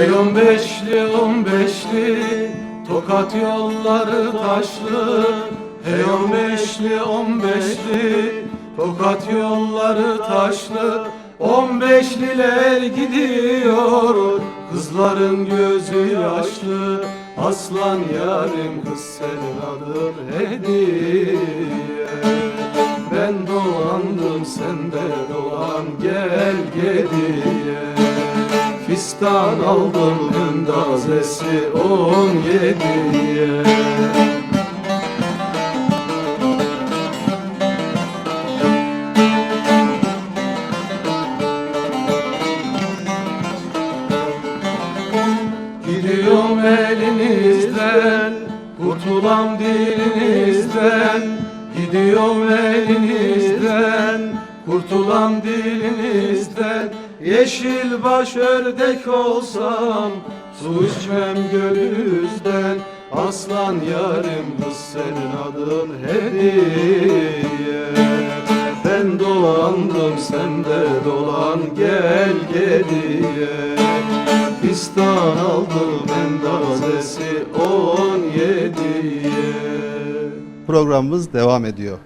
Ey on beşli on beşli Tokat yolları taşlı. Hey on beşli on beşli Tokat yolları taşlı. On beşliler gidiyor Kızların gözü yaşlı. Aslan yarim kız senin adın hediye. Ben dolandım sen de dolan gel gediye. Fistan aldım endazesi on yediye. Gidiyorum elinizden Kurtulam dilinizden. Gidiyorum elinizden Kurtulam dilinizden Yeşil baş ördek olsam Su içmem gölünüzden Aslan yarim kız senin adın hediye. Ben dolandım sen de dolan gel geriye Fistan aldım endazesi on yediye. Programımız devam ediyor.